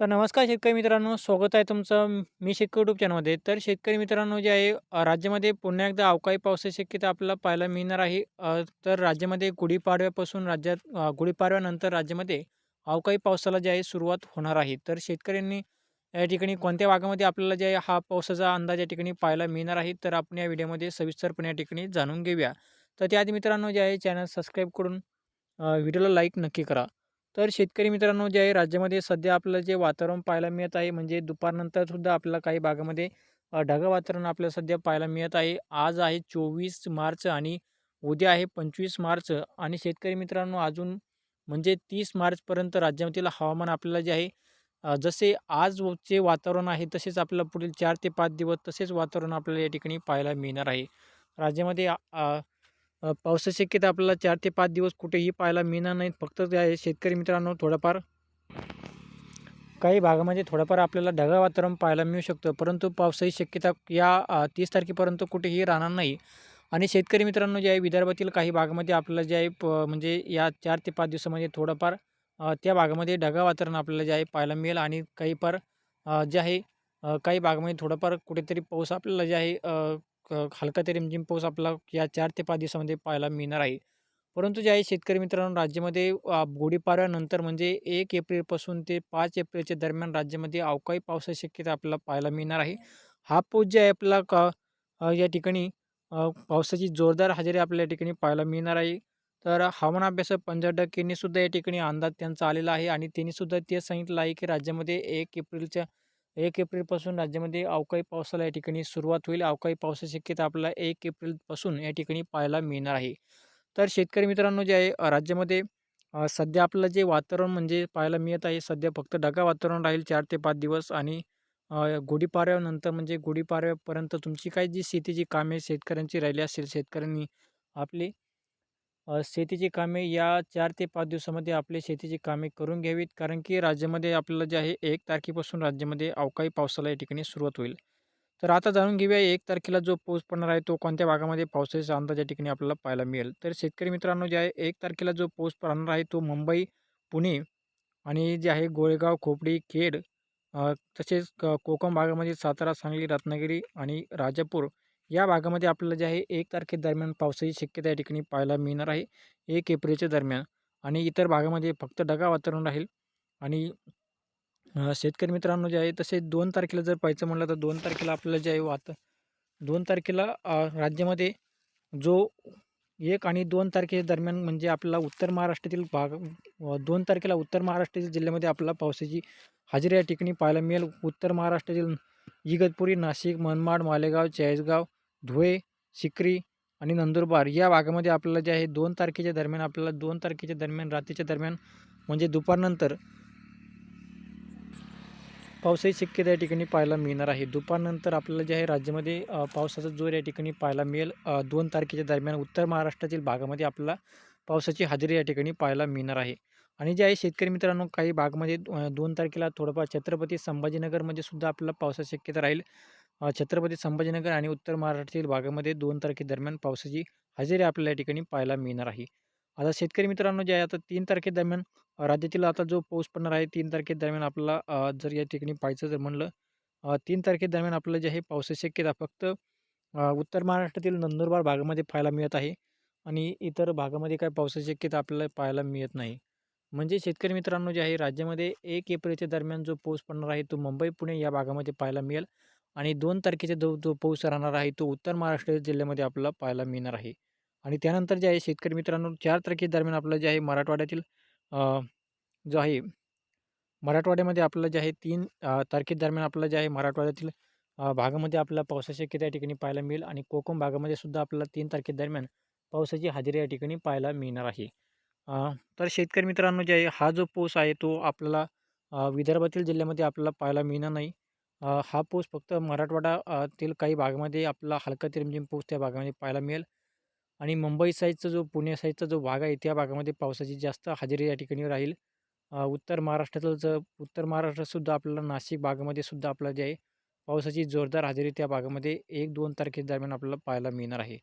तर नमस्कार शेतकरी मित्रांनो, स्वागत आहे तुमचं मी शेतकरी यूट्यूब चॅनलमध्ये. तर शेतकरी मित्रांनो जे आहे राज्यामध्ये पुन्हा एकदा अवकाळी पावसाची शक्यता आपल्याला पाहायला मिळणार आहे. तर राज्यामध्ये गुढीपाडव्यापासून राज्यात गुढीपाडव्यानंतर राज्यामध्ये अवकाळी पावसाला जे आहे सुरुवात होणार आहे. तर शेतकऱ्यांनी या ठिकाणी कोणत्या भागामध्ये आपल्याला जे आहे हा पावसाचा अंदाज या ठिकाणी पाहायला मिळणार आहे. तर आपण या व्हिडिओमध्ये सविस्तरपणे या ठिकाणी जाणून घेऊया. तर त्याआधी मित्रांनो जे आहे चॅनल सबस्क्राईब करून व्हिडिओला लाईक नक्की करा. तर शेतकरी मित्रांनो जे आहे राज्यामध्ये सध्या आपलं जे वातावरण पाहायला मिळत आहे म्हणजे दुपारनंतरसुद्धा आपल्याला काही भागामध्ये अ, वातावरण आपल्याला सध्या पाहायला मिळत आहे. आज आहे 24 मार्च आणि उद्या आहे 25 मार्च आणि शेतकरी मित्रांनो अजून म्हणजे तीस मार्चपर्यंत राज्यातील हवामान आपल्याला जे आहे जसे आजचे वातावरण आहे तसेच आपल्याला पुढील चार ते पाच दिवस तसेच वातावरण आपल्याला या ठिकाणी पाहायला मिळणार आहे. राज्यामध्ये पावसाची शक्यता आपल्याला चार ते पाच दिवस कुठेही पाहायला मिळणार नाहीत. फक्त त्या आहे शेतकरी मित्रांनो थोडंफार काही भागामध्ये थोडंफार आपल्याला ढगाळ वातावरण पाहायला मिळू शकतं. परंतु पावसाची शक्यता या तीस तारखेपर्यंत कुठेही राहणार नाही. आणि शेतकरी मित्रांनो जे आहे विदर्भातील काही भागामध्ये आपल्याला जे आहे प म्हणजे या चार ते पाच दिवसामध्ये थोडंफार त्या भागामध्ये ढगाळ वातावरण आपल्याला जे आहे पाहायला मिळेल आणि काही फार जे आहे काही भागामध्ये थोडंफार कुठेतरी पाऊस आपल्याला जे आहे हलका ते रिमझिम पाऊस आपला या चार ते पाच दिवसामध्ये पाहायला मिळणार आहे. परंतु जे आहे शेतकरी मित्रांनो राज्यामध्ये गुढीपाडव्यानंतर म्हणजे एक एप्रिलपासून ते पाच एप्रिलच्या दरम्यान राज्यामध्ये अवकाळी पावसाची शक्यता आपल्याला पाहायला मिळणार आहे. हा पाऊस जे आहे आपला क या ठिकाणी पावसाची जोरदार हजेरी आपल्या या ठिकाणी पाहायला मिळणार आहे. तर हवामान अभ्यासक पंजाब यांनी या ठिकाणी अंदाज त्यांचा आलेला आहे आणि त्यांनीसुद्धा ते तेच सांगितलं आहे की राज्यामध्ये एक एप्रिलच्या एक एप्रिलपासून राज्यामध्ये अवकाळी पावसाला या ठिकाणी सुरुवात होईल. अवकाळी पावसाची शक्यता आपल्याला एक एप्रिलपासून या ठिकाणी पाहायला मिळणार आहे. तर शेतकरी मित्रांनो जे आहे राज्यामध्ये सध्या आपलं जे वातावरण म्हणजे पाहायला मिळत आहे सध्या फक्त ढगा वातावरण राहील चार ते पाच दिवस आणि गुढीपाडव्यानंतर म्हणजे गुढीपाडव्यापर्यंत तुमची काही जी शेतीची कामे शेतकऱ्यांची राहिली असेल शेतकऱ्यांनी आपली शेतीची कामे या चार ते पाच दिवसामध्ये आपले शेतीची कामे करून घ्यावीत. कारण की राज्यामध्ये आपल्याला जे आहे एक तारखेपासून राज्यामध्ये अवकाळी पावसाला या ठिकाणी सुरुवात होईल. तर आता जाणून घेऊया एक तारखेला जो पाऊस पडणार आहे तो कोणत्या भागामध्ये पावसाचा अंदाज या ठिकाणी आपल्याला पाहायला मिळेल. तर शेतकरी मित्रांनो जे आहे एक तारखेला जो पाऊस पडणार आहे तो मुंबई, पुणे आणि जे आहे गोळेगाव खोपडी, खेड तसेच कोकण भागामध्ये सातारा, सांगली, रत्नागिरी आणि राजापूर या भागामध्ये आपल्याला जे आहे एक तारखेदरम्यान पावसाची शक्यता या ठिकाणी पाहायला मिळणार आहे. एक एप्रिलच्या दरम्यान आणि इतर भागामध्ये फक्त ढगा वातावरण राहील आणि शेतकरी मित्रांनो जे आहे तसे दोन तारखेला जर पाहायचं म्हटलं तर दोन तारखेला आपल्याला जे आहे वात दोन तारखेला राज्यामध्ये जो एक आणि दोन तारखेच्या दरम्यान म्हणजे आपल्याला उत्तर महाराष्ट्रातील भाग दोन तारखेला उत्तर महाराष्ट्रातील जिल्ह्यामध्ये आपल्याला पावसाची हजेरी या ठिकाणी पाहायला मिळेल. उत्तर महाराष्ट्रातील इगतपुरी, नाशिक, मनमाड, मालेगाव, चाळीसगाव, धुळे, सिक्री आणि नंदुरबार या भागामध्ये आपल्याला जे आहे दोन तारखेच्या दरम्यान आपल्याला दोन तारखेच्या दरम्यान रात्रीच्या दरम्यान म्हणजे दुपारनंतर पावसाची शक्यता या ठिकाणी पाहायला मिळणार आहे. दुपारनंतर आपल्याला जे आहे राज्यामध्ये पावसाचा जोर या ठिकाणी पाहायला मिळेल. दोन तारखेच्या दरम्यान उत्तर महाराष्ट्रातील भागामध्ये आपल्याला पावसाची हजेरी या ठिकाणी पाहायला मिळणार आहे. आणि जे आहे शेतकरी मित्रांनो काही भागमध्ये दोन तारखेला थोडंफार छत्रपती संभाजीनगरमध्ये सुद्धा आपल्याला पावसाची शक्यता राहील. छत्रपती संभाजीनगर आणि उत्तर महाराष्ट्रातील भागामध्ये दोन तारखेदरम्यान पावसाची हजेरी आपल्याला या ठिकाणी पाहायला मिळणार आहे. आता शेतकरी मित्रांनो जे आहे आता तीन तारखेदरम्यान राज्यातील आता जो पाऊस पडणार आहे तीन तारखेदरम्यान आपल्याला जर या ठिकाणी पाहायचं जर म्हणलं तीन तारखेदरम्यान आपल्याला जे आहे पावसाची शक्यता फक्त उत्तर महाराष्ट्रातील नंदुरबार भागामध्ये पाहायला मिळत आहे आणि इतर भागामध्ये काय पावसाची शक्यता आपल्याला पाहायला मिळत नाही. म्हणजे शेतकरी मित्रांनो जे आहे राज्यामध्ये एक एप्रिलच्या दरम्यान जो पाऊस पडणार आहे तो मुंबई, पुणे या भागामध्ये पाहायला मिळेल आणि दोन तारखेचा जो जो पाऊस राहणार आहे तो उत्तर महाराष्ट्र जिल्ह्यामध्ये आपल्याला पाहायला मिळणार आहे. आणि त्यानंतर जे आहे शेतकरी मित्रांनो चार तारखेदरम्यान आपलं जे आहे मराठवाड्यातील जो आहे मराठवाड्यामध्ये आपलं जे आहे तीन तारखेदरम्यान आपलं जे आहे मराठवाड्यातील भागामध्ये आपल्याला पावसाची शक्यता या ठिकाणी पाहायला मिळेल आणि कोकण भागामध्ये सुद्धा आपल्याला तीन तारखेदरम्यान पावसाची हजेरी या ठिकाणी पाहायला मिळणार आहे. तर शेतकरी मित्रांनो जे आहे हा जो पाऊस आहे तो आपल्याला विदर्भातील जिल्ह्यामध्ये आपल्याला पाहायला मिळणार नाही. हा पाऊस फक्त मराठवाड्यातील काही भागामध्ये आपला हलका ते रिमझिम पाऊस त्या भागामध्ये पाहायला मिळेल आणि मुंबई साईडचा जो पुणे साईडचा जो भाग आहे त्या भागामध्ये पावसाची जास्त हजेरी या ठिकाणी राहील. उत्तर महाराष्ट्रातलं जर उत्तर महाराष्ट्रातसुद्धा आपल्याला नाशिक भागामध्ये सुद्धा आपलं जे आहे पावसाची जोरदार हजेरी त्या भागामध्ये 1-2 तारखेदरम्यान आपल्याला पाहायला मिळणार आहे.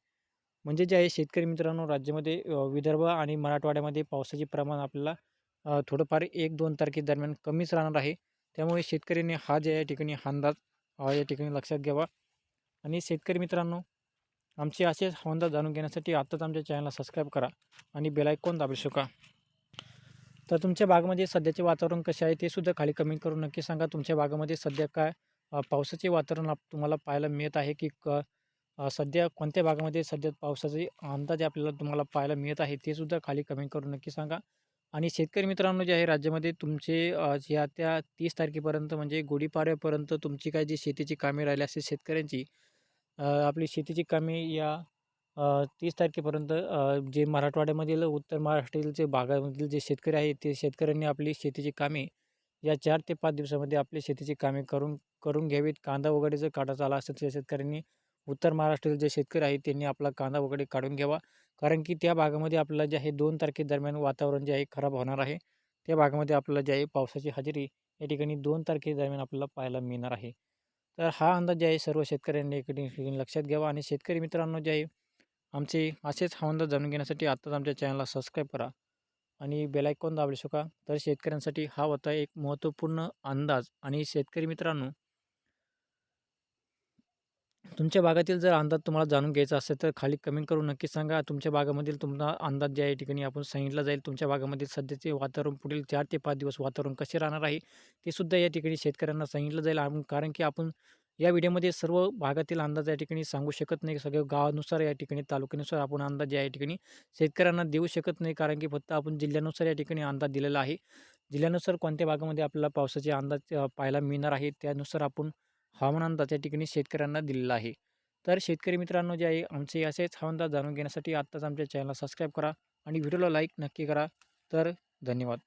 म्हणजे जे आहे शेतकरी मित्रांनो राज्यामध्ये विदर्भ आणि मराठवाड्यामध्ये पावसाचे प्रमाण आपल्याला थोडंफार 1-2 तारखेदरम्यान कमीच राहणार आहे. त्यामुळे शेतकऱ्यांनी हा जे या ठिकाणी हा अंदाज या ठिकाणी लक्षात घ्यावा. आणि शेतकरी मित्रांनो आमचे असेच हवामान जाणून घेण्यासाठी आत्ताच आमच्या चॅनलला सबस्क्राईब करा आणि बेलायकॉन दाबू शका तर तुमच्या भागामध्ये सध्याचे वातावरण कसे आहे ते सुद्धा खाली कमेंट करून नक्की सांगा. तुमच्या भागामध्ये सध्या काय पावसाचे वातावरण आप तुम्हाला पाहायला मिळत आहे की क सध्या कोणत्या भागामध्ये सध्या पावसाचे अंदाज आपल्याला तुम्हाला पाहायला मिळत आहे ते सुद्धा खाली कमेंट करून नक्की सांगा. आणि शेतकरी मित्रांनो जे आहे राज्यामध्ये तुमचे अ, या त्या तीस तारखेपर्यंत म्हणजे गुढीपाडव्यापर्यंत तुमची काय जी शेतीची कामे राहिली असेल शेतकऱ्यांची आपली शेतीची कामे या तीस तारखेपर्यंत जे मराठवाड्यामधील उत्तर महाराष्ट्रातील जे भागामधील जे शेतकरी आहेत ते शेतकऱ्यांनी आपली शेतीची कामे या चार ते पाच दिवसामध्ये आपली शेतीची कामे करून करून घ्यावीत. कांदा वगैरे जर काढायचा आला असेल तर शेतकऱ्यांनी उत्तर महाराष्ट्रातील जे शेतकरी आहेत त्यांनी आपला कांदा वगैरे काढून घ्यावा. कारण की त्या भागामध्ये आपल्याला जे आहे दोन तारखेदरम्यान वातावरण जे आहे खराब होणार आहे. त्या भागामध्ये आपल्याला जे आहे पावसाची हजेरी या ठिकाणी दोन तारखेदरम्यान आपल्याला पाहायला मिळणार आहे. तर हा अंदाज जे आहे सर्व शेतकऱ्यांनी ठिकाणी लक्षात घ्यावा आणि शेतकरी मित्रांनो जे आहे आमचे असेच हा अंदाज जाणून घेण्यासाठी आत्ताच आमच्या चॅनलला सबस्क्राईब करा आणि बेलायकॉन दाबले शका तर शेतकऱ्यांसाठी हा होता एक महत्त्वपूर्ण अंदाज आणि शेतकरी मित्रांनो तुमच्या भागातील जर अंदाज तुम्हाला जाणून घ्यायचा असेल तर खाली कमेंट करून नक्की सांगा. तुमच्या भागामधील तुमचा अंदाज ज्या ठिकाणी आपण सांगितला जाईल तुमच्या भागामधील सध्याचे वातावरण पुढील चार ते पाच दिवस वातावरण कसे राहणार आहे ते सुद्धा या ठिकाणी शेतकऱ्यांना सांगितलं जाईल. कारण की आपण या व्हिडिओमध्ये सर्व भागातील अंदाज या ठिकाणी सांगू शकत नाही. सगळ्या गावानुसार या ठिकाणी तालुक्यानुसार आपण अंदाज या ठिकाणी शेतकऱ्यांना देऊ शकत नाही. कारण की फक्त आपण जिल्ह्यानुसार या ठिकाणी अंदाज दिलेला आहे. जिल्ह्यानुसार कोणत्या भागामध्ये आपल्याला पावसाचे अंदाज पाहायला मिळणार आहे त्यानुसार आपण हवामान अंदाज या ठिकाणी शेतकऱ्यांना दिलेला आहे. तर शेतकरी मित्रांनो जे आहे आमचे असेच हवामान अंदाज जाणून घेण्यासाठी आत्ताच आमच्या चॅनलला सबस्क्राईब करा आणि व्हिडिओला लाईक नक्की करा. तर धन्यवाद.